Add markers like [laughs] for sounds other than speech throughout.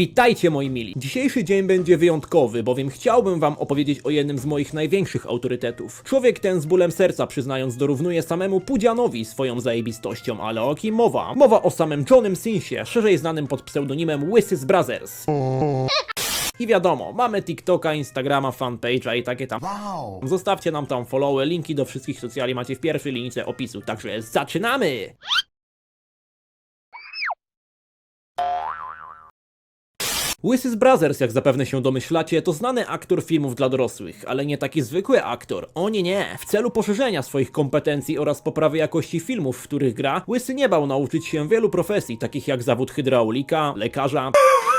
Witajcie moi mili. Dzisiejszy dzień będzie wyjątkowy, bowiem chciałbym wam opowiedzieć o jednym z moich największych autorytetów. Człowiek ten z bólem serca przyznając dorównuje samemu Pudzianowi swoją zajebistością, ale o kim mowa? Mowa o samym Johnem Sinsie, szerzej znanym pod pseudonimem Łysys Brothers. I wiadomo, mamy TikToka, Instagrama, fanpage'a i takie tam. Zostawcie nam tam followy, linki do wszystkich socjali macie w pierwszej linijce opisu, także zaczynamy! Łysys Brothers, jak zapewne się domyślacie, to znany aktor filmów dla dorosłych, ale nie taki zwykły aktor. O nie, nie. W celu poszerzenia swoich kompetencji oraz poprawy jakości filmów, w których gra, Łysy nie bał nauczyć się wielu profesji, takich jak zawód hydraulika, lekarza,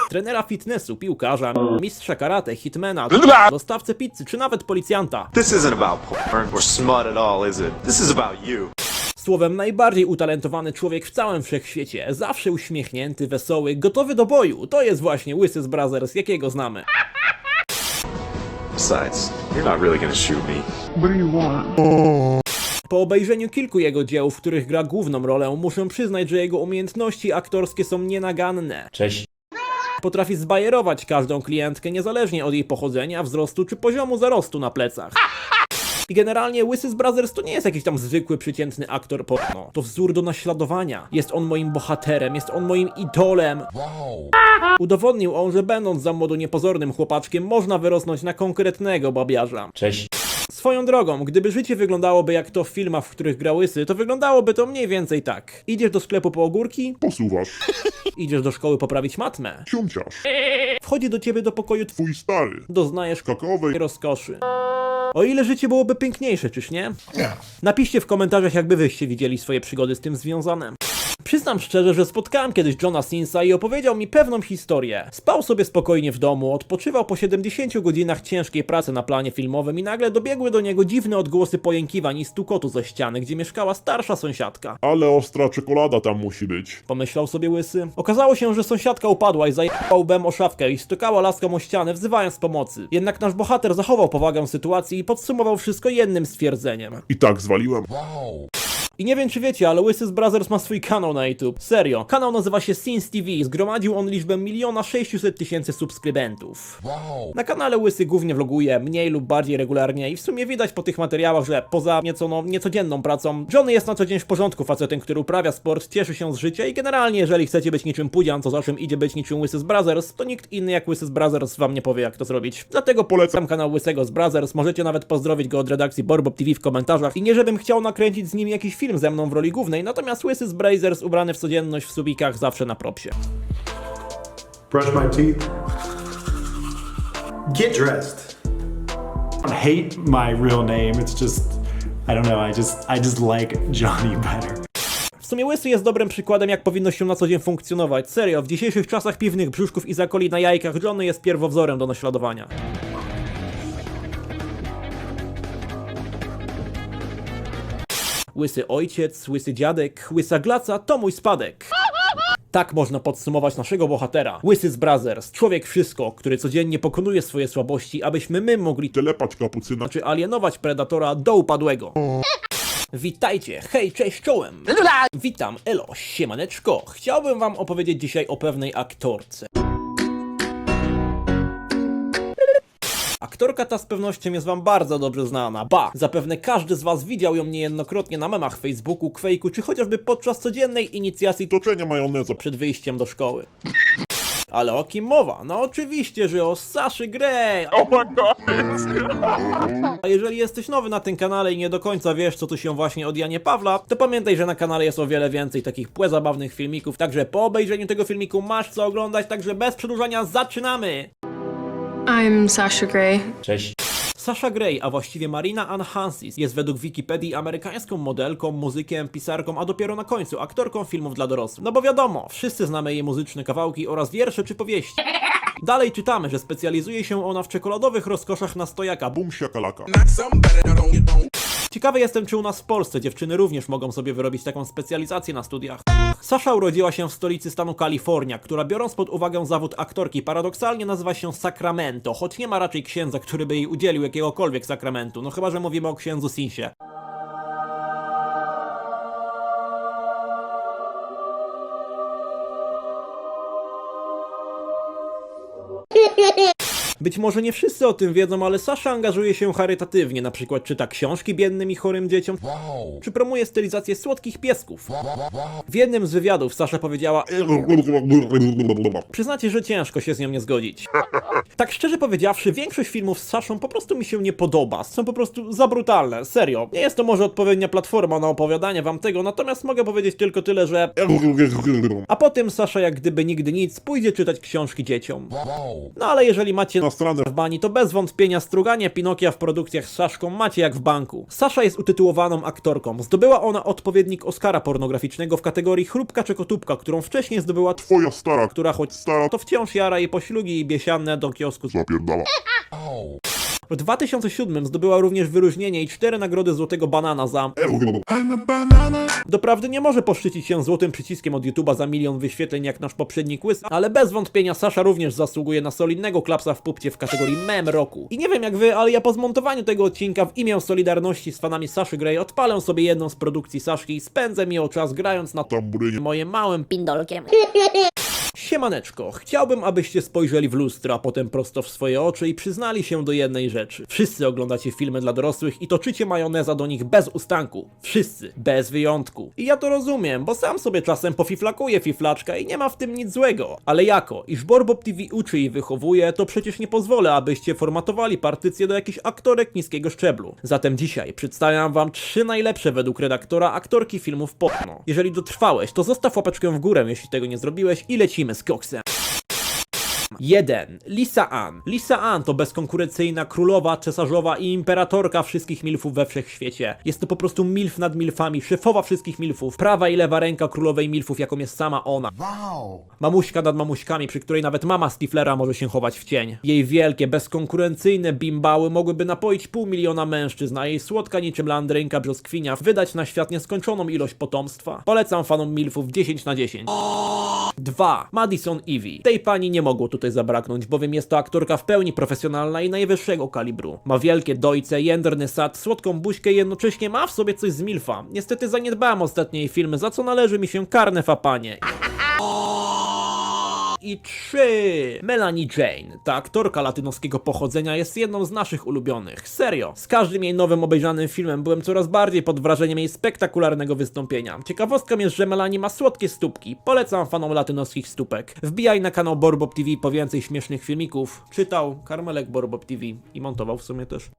trenera fitnessu, piłkarza, mistrza karate, hitmana, dostawcę pizzy, czy nawet policjanta. This isn't about porn or smut at all, is it? This is about you. Słowem, najbardziej utalentowany człowiek w całym wszechświecie, zawsze uśmiechnięty, wesoły, gotowy do boju. To jest właśnie Łysy z Brothers, jakiego znamy. Besides, you're not really gonna shoot me. Po obejrzeniu kilku jego dzieł, w których gra główną rolę, muszę przyznać, że jego umiejętności aktorskie są nienaganne. Cześć. Potrafi zbajerować każdą klientkę niezależnie od jej pochodzenia, wzrostu czy poziomu zarostu na plecach. I generalnie Łysy z Brothers to nie jest jakiś tam zwykły, przeciętny aktor porno. To wzór do naśladowania. Jest on moim bohaterem, jest on moim idolem. Udowodnił on, że będąc za młodu niepozornym chłopaczkiem, można wyrosnąć na konkretnego babiarza. Cześć. Swoją drogą, gdyby życie wyglądało jak to w filmach, w których gra Łysy, to wyglądałoby to mniej więcej tak. Idziesz do sklepu po ogórki, Posuwasz, [laughs] idziesz do szkoły poprawić matmę, ciumciasz, wchodzi do ciebie do pokoju twój twój stary, doznajesz kakaowej rozkoszy. O ile życie byłoby piękniejsze, czyż nie? Napiszcie w komentarzach, jakby wyście widzieli swoje przygody z tym związane. Przyznam szczerze, że spotkałem kiedyś Johna Sinsa i opowiedział mi pewną historię. Spał sobie spokojnie w domu, odpoczywał po 70 godzinach ciężkiej pracy na planie filmowym i nagle dobiegły do niego dziwne odgłosy pojękiwań i stukotu ze ściany, gdzie mieszkała starsza sąsiadka. ale ostra czekolada tam musi być. Pomyślał sobie łysy. Okazało się, że sąsiadka upadła i zajęła łbem o szafkę i stukała laską o ścianę, wzywając pomocy. Jednak nasz bohater zachował powagę sytuacji i podsumował wszystko jednym stwierdzeniem. I tak zwaliłem. I nie wiem czy wiecie, ale Łysy z Brothers ma swój kanał na YouTube. Serio. Kanał nazywa się Sins TV. Zgromadził on liczbę 1 600 tysięcy subskrybentów. Na kanale Łysy głównie vloguje, mniej lub bardziej regularnie i w sumie widać po tych materiałach, że poza nieco no, niecodzienną pracą, Johnny jest na co dzień w porządku facetem, który uprawia sport, cieszy się z życia i generalnie jeżeli chcecie być niczym Pudzian, co za czym idzie być niczym Łysy z Brothers, to nikt inny jak Łysy z Brothers wam nie powie jak to zrobić. Dlatego polecam kanał Łysego z Brothers, możecie nawet pozdrowić go od redakcji Borbob TV w komentarzach i nie żebym chciał nakręcić z nim jakiś film ze mną w roli głównej, natomiast Łysy z Brazers ubrany w codzienność w subikach zawsze na propsie. brush my teeth, get dressed. I hate my real name. It's just I don't know. I just I just like Johnny better. W sumie Łysy jest dobrym przykładem, jak powinno się na co dzień funkcjonować. Serio, w dzisiejszych czasach piwnych brzuszków i zakoli na jajkach Johnny jest pierwowzorem do naśladowania. Łysy ojciec, łysy dziadek, łysa glaca to mój spadek. Tak można podsumować naszego bohatera. Łysy z Brothers, człowiek wszystko, który codziennie pokonuje swoje słabości, abyśmy my mogli Telepać kapucyna. czy alienować predatora do upadłego. Witajcie, hej, cześć, czołem! Witam, elo, siemaneczko. Chciałbym wam opowiedzieć dzisiaj o pewnej aktorce. Aktorka ta z pewnością jest wam bardzo dobrze znana. Ba, zapewne każdy z was widział ją niejednokrotnie na memach Facebooku, Quake'u, czy chociażby podczas codziennej inicjacji Toczenia majonezu. przed wyjściem do szkoły. Ale o kim mowa? No oczywiście, że o Saszy Grey! Oh my god! A jeżeli jesteś nowy na tym kanale i nie do końca wiesz, co tu się właśnie od Janie Pawla, to pamiętaj, że na kanale jest o wiele więcej takich płezabawnych filmików, także po obejrzeniu tego filmiku masz co oglądać, także bez przedłużania zaczynamy! I'm Sasha Grey. Cześć. Sasha Grey, a właściwie Marina Ann Hansis, jest według Wikipedii amerykańską modelką, muzykiem, pisarką, a dopiero na końcu aktorką filmów dla dorosłych. No bo wiadomo, wszyscy znamy jej muzyczne kawałki oraz wiersze czy powieści. Dalej czytamy, że specjalizuje się ona w czekoladowych rozkoszach na stojaka, Bum siakalaka. Ciekawy jestem, czy u nas w Polsce dziewczyny również mogą sobie wyrobić taką specjalizację na studiach. Sasha urodziła się w stolicy stanu Kalifornia, która biorąc pod uwagę zawód aktorki paradoksalnie nazywa się Sacramento, choć nie ma raczej księdza, który by jej udzielił jakiegokolwiek sakramentu, no chyba, że mówimy o księdzu Sinsie. Być może nie wszyscy o tym wiedzą, ale Sasha angażuje się charytatywnie, na przykład czyta książki biednym i chorym dzieciom, czy promuje stylizację słodkich piesków. W jednym z wywiadów Sasha powiedziała Przyznacie, że ciężko się z nią nie zgodzić. [laughs] Tak szczerze powiedziawszy, większość filmów z Saszą po prostu mi się nie podoba. Są po prostu za brutalne, serio. Nie jest to może odpowiednia platforma na opowiadanie wam tego, natomiast mogę powiedzieć tylko tyle, że... A potem Sasza jak gdyby nigdy nic pójdzie czytać książki dzieciom. No ale jeżeli macie Na stronę w bani, to bez wątpienia struganie Pinokia w produkcjach z Saszką macie jak w banku. Sasza jest utytułowaną aktorką. Zdobyła ona odpowiednik Oscara pornograficznego w kategorii chrupka czy kotubka, którą wcześniej zdobyła twoja stara która choć stara to wciąż jara jej poślugi i biesianne do kiosku. zapierdala. W 2007 zdobyła również wyróżnienie i cztery nagrody Złotego Banana za... Doprawdy nie może poszczycić się złotym przyciskiem od YouTube'a za milion wyświetleń jak nasz poprzedni quiz, ale bez wątpienia Sasza również zasługuje na solidnego klapsa w pupcie w kategorii mem roku. I nie wiem jak wy, ale ja po zmontowaniu tego odcinka w imię solidarności z fanami Saszy Grey odpalę sobie jedną z produkcji Saszki i spędzę miło czas grając na Tamburynie. moim małym pindolkiem. [laughs] Siemaneczko, chciałbym, abyście spojrzeli w lustro, a potem prosto w swoje oczy i przyznali się do jednej rzeczy. Wszyscy oglądacie filmy dla dorosłych i toczycie majoneza do nich bez ustanku. Wszyscy, bez wyjątku. I ja to rozumiem, bo sam sobie czasem pofiflakuję fiflaczka i nie ma w tym nic złego. Ale jako, iż Borbob TV uczy i wychowuje, to przecież nie pozwolę, abyście formatowali partycję do jakichś aktorek niskiego szczeblu. Zatem dzisiaj przedstawiam wam trzy najlepsze według redaktora aktorki filmów porno. Jeżeli dotrwałeś, to zostaw łapeczkę w górę, jeśli tego nie zrobiłeś i lecimy z koksem. 1. Lisa Ann. Lisa Ann to bezkonkurencyjna królowa, cesarzowa i imperatorka wszystkich milfów we wszechświecie. Jest to po prostu milf nad milfami, szefowa wszystkich milfów, prawa i lewa ręka królowej milfów, jaką jest sama ona. Mamuśka nad mamuśkami, przy której nawet mama Stiflera może się chować w cień. Jej wielkie, bezkonkurencyjne bimbały mogłyby napoić pół miliona mężczyzn, a jej słodka niczym landrynka brzoskwinia wydać na świat nieskończoną ilość potomstwa. Polecam fanom milfów 10 na 10. 2. Madison Evie. Tej pani nie mogło tutaj zabraknąć, bowiem jest to aktorka w pełni profesjonalna i najwyższego kalibru. Ma wielkie dojce, jędrny sad, słodką buźkę i jednocześnie ma w sobie coś z milfa. Niestety zaniedbałem ostatnie jej filmy, za co należy mi się karne fapanie. I 3. Melanie Jane. Ta aktorka latynoskiego pochodzenia jest jedną z naszych ulubionych. Serio. Z każdym jej nowym obejrzanym filmem byłem coraz bardziej pod wrażeniem jej spektakularnego wystąpienia. Ciekawostką jest, że Melanie ma słodkie stópki. Polecam fanom latynoskich stópek. Wbijaj na kanał Borbob TV po więcej śmiesznych filmików. Czytał Karmelek Borbob TV i montował w sumie też.